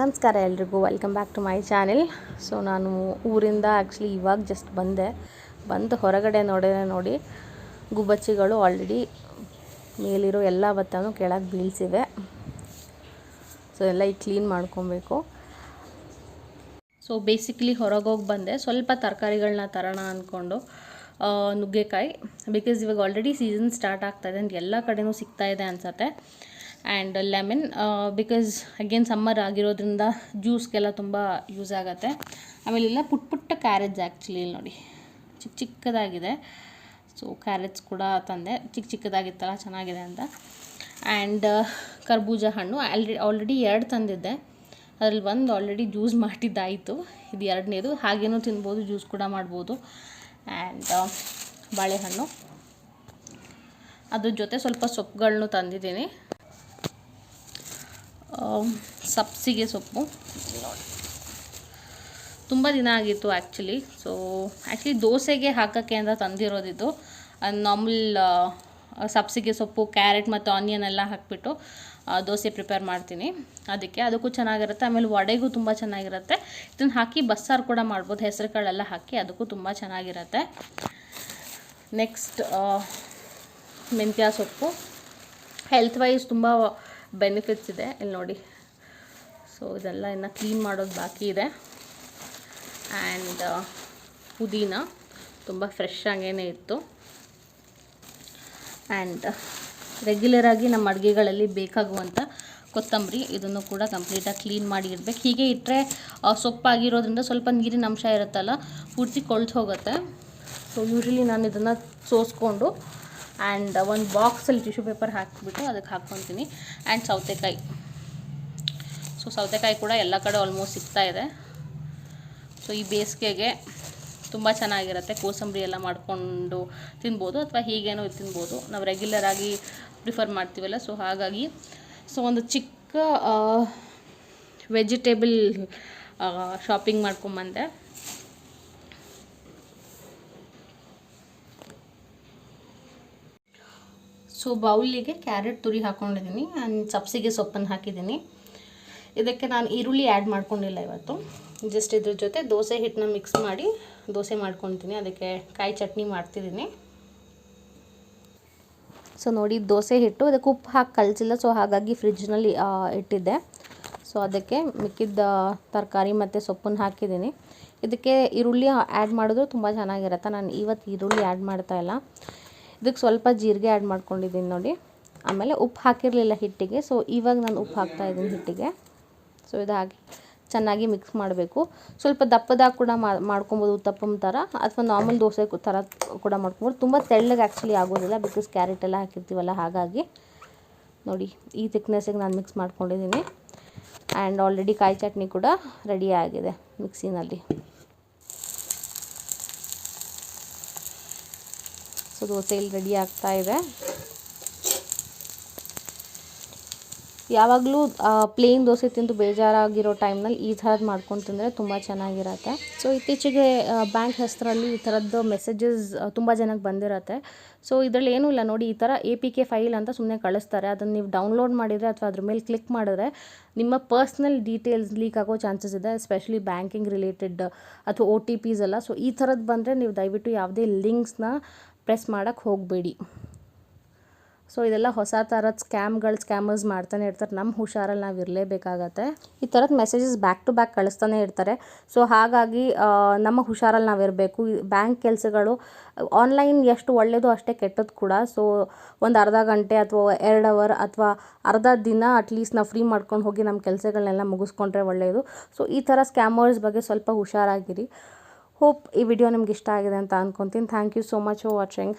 ನಮಸ್ಕಾರ ಎಲ್ರಿಗೂ welcome back to my channel so ನಾನು ಊರಿಂದ ಆ್ಯಕ್ಚುಲಿ ಇವಾಗ ಜಸ್ಟ್ ಬಂದೆ. ಬಂದು ಹೊರಗಡೆ ನೋಡಿದ್ರೆ ನೋಡಿ, ಗುಬ್ಬಚ್ಚಿಗಳು ಆಲ್ರೆಡಿ ಮೇಲಿರೋ ಎಲ್ಲ ಭತ್ತನೂ ಕೆಳಗೆ ಬೀಳ್ಸಿವೆ. ಸೊ ಎಲ್ಲ ಈಗ ಕ್ಲೀನ್ ಮಾಡ್ಕೊಬೇಕು. ಸೊ ಬೇಸಿಕ್ಲಿ ಹೊರಗೋಗಿ ಬಂದೆ. ಸ್ವಲ್ಪ ತರಕಾರಿಗಳನ್ನ ತರೋಣ ಅಂದ್ಕೊಂಡು ನುಗ್ಗೆಕಾಯಿ. ಬಿಕಾಸ್ ಇವಾಗ ಆಲ್ರೆಡಿ ಸೀಸನ್ ಸ್ಟಾರ್ಟ್ ಆಗ್ತಾಯಿದೆ ಅಂತ ಎಲ್ಲ ಕಡೆಯೂ ಸಿಗ್ತಾಯಿದೆ ಅನಿಸತ್ತೆ. And lemon because again summer ಆಗಿರೋದ್ರಿಂದ ಜ್ಯೂಸ್ಗೆಲ್ಲ ತುಂಬ ಯೂಸ್ ಆಗುತ್ತೆ. ಆಮೇಲೆ ಇಲ್ಲ ಪುಟ್ಟ ಪುಟ್ಟ ಕ್ಯಾರೆಟ್ಸ್ ಆ್ಯಕ್ಚುಲಿ ಇಲ್ಲಿ ನೋಡಿ. ಚಿಕ್ಕ ಚಿಕ್ಕದಾಗಿದೆ. ಸೊ ಕ್ಯಾರೆಟ್ಸ್ ಕೂಡ ತಂದೆ. ಚಿಕ್ಕ ಚಿಕ್ಕದಾಗಿತ್ತಲ್ಲ, ಚೆನ್ನಾಗಿದೆ ಅಂತ. ಆ್ಯಂಡ್ ಕರ್ಬೂಜ ಹಣ್ಣು. ಆಲ್ರೆಡಿ ಆಲ್ರೆಡಿ ಎರಡು ತಂದಿದ್ದೆ. ಅದ್ರಲ್ಲಿ ಒಂದು ಆಲ್ರೆಡಿ ಜ್ಯೂಸ್ ಮಾಡಿದ್ದಾಯಿತು ಇದು ಎರಡನೇದು. ಹಾಗೇನೂ ತಿನ್ಬೋದು ಜ್ಯೂಸ್ ಕೂಡ ಮಾಡ್ಬೋದು. ಆ್ಯಂಡ್ ಬಾಳೆಹಣ್ಣು. ಅದ್ರ ಜೊತೆ ಸ್ವಲ್ಪ ಸೊಪ್ಪುಗಳನ್ನೂ ತಂದಿದ್ದೀನಿ. ಸಬ್ಸಿಗೆ ಸೊಪ್ಪು. ನೋಡಿ ತುಂಬ ದಿನ ಆಗಿತ್ತು ಆ್ಯಕ್ಚುಲಿ ಸೊ ಆ್ಯಕ್ಚುಲಿ ದೋಸೆಗೆ ಹಾಕೋಕ್ಕೆ ಅಂತ ತಂದಿರೋದಿದ್ದು. ನಾರ್ಮಲ್ ಸಬ್ಸಿಗೆ ಸೊಪ್ಪು, ಕ್ಯಾರೆಟ್ ಮತ್ತು ಆನಿಯನ್ ಎಲ್ಲ ಹಾಕಿಬಿಟ್ಟು ದೋಸೆ ಪ್ರಿಪೇರ್ ಮಾಡ್ತೀನಿ. ಅದಕ್ಕೆ ಅದಕ್ಕೂ ಚೆನ್ನಾಗಿರುತ್ತೆ. ಆಮೇಲೆ ವಡೆಗೂ ತುಂಬ ಚೆನ್ನಾಗಿರುತ್ತೆ. ಇದನ್ನು ಹಾಕಿ ಬಸ್ಸಾರು ಕೂಡ ಮಾಡ್ಬೋದು. ಹೆಸರು ಕಾಳೆಲ್ಲ ಹಾಕಿ ಅದಕ್ಕೂ ತುಂಬ ಚೆನ್ನಾಗಿರುತ್ತೆ. ನೆಕ್ಸ್ಟ್ ಮೆಂತ್ಯ ಸೊಪ್ಪು. ಹೆಲ್ತ್ ವೈಸ್ ತುಂಬ ಬೆನಿಫಿಟ್ಸ್ ಇದೆ. ಇಲ್ಲಿ ನೋಡಿ. ಸೊ ಇದೆಲ್ಲ ಇನ್ನು ಕ್ಲೀನ್ ಮಾಡೋದು ಬಾಕಿ ಇದೆ. ಆ್ಯಂಡ್ ಪುದೀನ ತುಂಬ ಫ್ರೆಶ್ ಆಗೇ ಇತ್ತು. ಆ್ಯಂಡ್ ರೆಗ್ಯುಲರಾಗಿ ನಮ್ಮ ಅಡುಗೆಗಳಲ್ಲಿ ಬೇಕಾಗುವಂಥ ಕೊತ್ತಂಬರಿ ಇದನ್ನು ಕೂಡ ಕಂಪ್ಲೀಟಾಗಿ ಕ್ಲೀನ್ ಮಾಡಿ ಇಡಬೇಕು. ಹೀಗೆ ಇಟ್ಟರೆ ಸೊಪ್ಪಾಗಿರೋದ್ರಿಂದ ಸ್ವಲ್ಪ ನೀರಿನ ಅಂಶ ಇರುತ್ತಲ್ಲ, ಪೂರ್ತಿ ಕೊಳ್ತು ಹೋಗುತ್ತೆ. ಸೊ ಯೂಶ್ವಲಿ ನಾನು ಇದನ್ನು ಸೋಸ್ಕೊಂಡು ಆ್ಯಂಡ್ ಒಂದು ಬಾಕ್ಸಲ್ಲಿ ಟಿಶ್ಯೂ ಪೇಪರ್ ಹಾಕಿಬಿಟ್ಟು ಅದಕ್ಕೆ ಹಾಕ್ಕೊತೀನಿ. ಆ್ಯಂಡ್ ಸೌತೆಕಾಯಿ. ಸೊ ಸೌತೆಕಾಯಿ ಕೂಡ ಎಲ್ಲ ಕಡೆ ಆಲ್ಮೋಸ್ಟ್ ಸಿಗ್ತಾ ಇದೆ. ಸೊ ಈ ಬೇಸಿಗೆಗೆ ತುಂಬ ಚೆನ್ನಾಗಿರುತ್ತೆ. ಕೋಸಂಬರಿ ಎಲ್ಲ ಮಾಡಿಕೊಂಡು ತಿನ್ಬೋದು ಅಥವಾ ಹೀಗೇನೋ ತಿನ್ಬೋದು. ನಾವು ರೆಗ್ಯುಲರಾಗಿ ಪ್ರಿಫರ್ ಮಾಡ್ತೀವಲ್ಲ ಸೊ ಹಾಗಾಗಿ ಸೊ ಒಂದು ಚಿಕ್ಕ ವೆಜಿಟೇಬಲ್ ಶಾಪಿಂಗ್ ಮಾಡ್ಕೊಂಬಂದೆ. ಸೊ ಬೌಲಿಗೆ ಕ್ಯಾರೆಟ್ ತುರಿ ಹಾಕ್ಕೊಂಡಿದ್ದೀನಿ ಆ್ಯಂಡ್ ಸಬ್ಸಿಗೆ ಸೊಪ್ಪನ್ನು ಹಾಕಿದ್ದೀನಿ. ಇದಕ್ಕೆ ನಾನು ಈರುಳ್ಳಿ ಆ್ಯಡ್ ಮಾಡ್ಕೊಂಡಿಲ್ಲ ಇವತ್ತು. ಜಸ್ಟ್ ಇದ್ರ ಜೊತೆ ದೋಸೆ ಹಿಟ್ಟನ್ನ ಮಿಕ್ಸ್ ಮಾಡಿ ದೋಸೆ ಮಾಡ್ಕೊತೀನಿ. ಅದಕ್ಕೆ ಕಾಯಿ ಚಟ್ನಿ ಮಾಡ್ತಿದ್ದೀನಿ. ಸೊ ನೋಡಿ ದೋಸೆ ಹಿಟ್ಟು. ಅದಕ್ಕೆ ಉಪ್ಪು ಹಾಕಿ ಕಲಸಿಲ್ಲ, ಸೊ ಹಾಗಾಗಿ ಫ್ರಿಜ್ನಲ್ಲಿ ಇಟ್ಟಿದ್ದೆ. ಸೊ ಅದಕ್ಕೆ ಮಿಕ್ಕಿದ್ದ ತರಕಾರಿ ಮತ್ತು ಸೊಪ್ಪನ್ನು ಹಾಕಿದ್ದೀನಿ. ಇದಕ್ಕೆ ಈರುಳ್ಳಿ ಆ್ಯಡ್ ಮಾಡಿದ್ರು ತುಂಬ ಚೆನ್ನಾಗಿರುತ್ತೆ. ನಾನು ಇವತ್ತು ಈರುಳ್ಳಿ ಆ್ಯಡ್ ಮಾಡ್ತಾ ಇಲ್ಲ. ಇದಕ್ಕೆ ಸ್ವಲ್ಪ ಜೀರಿಗೆ ಆ್ಯಡ್ ಮಾಡ್ಕೊಂಡಿದ್ದೀನಿ ನೋಡಿ. ಆಮೇಲೆ ಉಪ್ಪು ಹಾಕಿರಲಿಲ್ಲ ಹಿಟ್ಟಿಗೆ ಸೊ ಇವಾಗ ನಾನು ಉಪ್ಪು ಹಾಕ್ತಾ ಇದ್ದೀನಿ ಹಿಟ್ಟಿಗೆ. ಸೊ ಇದಾಗಿ ಚೆನ್ನಾಗಿ ಮಿಕ್ಸ್ ಮಾಡಬೇಕು. ಸ್ವಲ್ಪ ದಪ್ಪದಾಗಿ ಕೂಡ ಮಾಡ್ಕೊಬೋದು ಉತ್ತಪ್ಪಂ ಥರ, ಅಥವಾ ನಾರ್ಮಲ್ ದೋಸೆ ಥರ ಕೂಡ ಮಾಡ್ಕೊಬೋದು. ತುಂಬ ತೆಳ್ಳಗೆ ಆ್ಯಕ್ಚುಲಿ ಆಗೋದಿಲ್ಲ ಬಿಕಾಸ್ ಕ್ಯಾರೆಟ್ ಎಲ್ಲ ಹಾಕಿರ್ತೀವಲ್ಲ, ಹಾಗಾಗಿ. ನೋಡಿ, ಈ ಥಿಕ್ನೆಸ್ಸಿಗೆ ನಾನು ಮಿಕ್ಸ್ ಮಾಡ್ಕೊಂಡಿದ್ದೀನಿ. ಆ್ಯಂಡ್ ಆಲ್ರೆಡಿ ಕಾಯಿ ಚಟ್ನಿ ಕೂಡ ರೆಡಿ ಆಗಿದೆ ಮಿಕ್ಸಿನಲ್ಲಿ ಸೊ ದೋಸೆ ಇಲ್ಲಿ ರೆಡಿ ಆಗ್ತಾ ಇದೆ. ಯಾವಾಗಲೂ ಪ್ಲೇನ್ ದೋಸೆ ತಿಂದು ಬೇಜಾರಾಗಿರೋ ಟೈಮ್ನಲ್ಲಿ ಈ ಥರದ್ದು ಮಾಡ್ಕೊಂಡು ತಿಂದರೆ ತುಂಬ ಚೆನ್ನಾಗಿರತ್ತೆ. ಸೊ ಇತ್ತೀಚೆಗೆ ಬ್ಯಾಂಕ್ ಹೆಸರಲ್ಲಿ ಈ ಥರದ್ದು ಮೆಸೇಜಸ್ ತುಂಬ ಜನಕ್ಕೆ ಬಂದಿರತ್ತೆ. ಸೊ ಇದರಲ್ಲಿ ಏನೂ ಇಲ್ಲ. ನೋಡಿ, ಈ ಥರ ಎ ಪಿ ಕೆ ಫೈಲ್ ಅಂತ ಸುಮ್ಮನೆ ಕಳಿಸ್ತಾರೆ. ಅದನ್ನು ನೀವು ಡೌನ್ಲೋಡ್ ಮಾಡಿದರೆ ಅಥವಾ ಅದ್ರ ಮೇಲೆ ಕ್ಲಿಕ್ ಮಾಡಿದ್ರೆ ನಿಮ್ಮ ಪರ್ಸ್ನಲ್ ಡೀಟೇಲ್ಸ್ ಲೀಕ್ ಆಗೋ ಚಾನ್ಸಸ್ ಇದೆ ಎಸ್ಪೆಷಲಿ ಬ್ಯಾಂಕಿಂಗ್ ರಿಲೇಟೆಡ್ ಅಥವಾ ಒ ಟಿ ಪಿಸ್ ಎಲ್ಲ. ಸೊ ಈ ಥರದ್ದು ಬಂದರೆ ನೀವು ದಯವಿಟ್ಟು ಯಾವುದೇ ಲಿಂಕ್ಸ್ನ ಪ್ರೆಸ್ ಮಾಡೋಕ್ಕೆ ಹೋಗಬೇಡಿ. ಸೊ ಇದೆಲ್ಲ ಹೊಸ ಥರದ ಸ್ಕ್ಯಾಮ್ಗಳು ಸ್ಕ್ಯಾಮರ್ಸ್ ಮಾಡ್ತಾನೆ ಇರ್ತಾರೆ. ನಮ್ಮ ಹುಷಾರಲ್ಲಿ ನಾವು ಇರಲೇಬೇಕಾಗತ್ತೆ. ಈ ಥರದ ಮೆಸೇಜಸ್ ಬ್ಯಾಕ್ ಟು ಬ್ಯಾಕ್ ಕಳಿಸ್ತಾನೆ ಇರ್ತಾರೆ. ಸೊ ಹಾಗಾಗಿ ನಮ್ಮ ಹುಷಾರಲ್ಲಿ ನಾವು ಇರಬೇಕು. ಬ್ಯಾಂಕ್ ಕೆಲಸಗಳು ಆನ್ಲೈನ್ ಎಷ್ಟು ಒಳ್ಳೆಯದು ಅಷ್ಟೇ ಕೆಟ್ಟದ್ದು ಕೂಡ. ಸೊ ಒಂದು ಅರ್ಧ ಗಂಟೆ ಅಥವಾ ಎರಡು ಅವರ್ ಅಥವಾ ಅರ್ಧ ದಿನ ಅಟ್ಲೀಸ್ಟ್ ನಾವು ಫ್ರೀ ಮಾಡ್ಕೊಂಡು ಹೋಗಿ ನಮ್ಮ ಕೆಲಸಗಳನ್ನೆಲ್ಲ ಮುಗಿಸ್ಕೊಂಡ್ರೆ ಒಳ್ಳೆಯದು ಸೊ ಈ ಥರ ಸ್ಕ್ಯಾಮರ್ಸ್ ಬಗ್ಗೆ ಸ್ವಲ್ಪ ಹುಷಾರಾಗಿರಿ. ಹೋಪ್ ಈ ವಿಡಿಯೋ ನಿಮ್ಗೆ ಇಷ್ಟ ಆಗಿದೆ ಅಂತ ಅಂದ್ಕೊತೀನಿ thank you so much for watching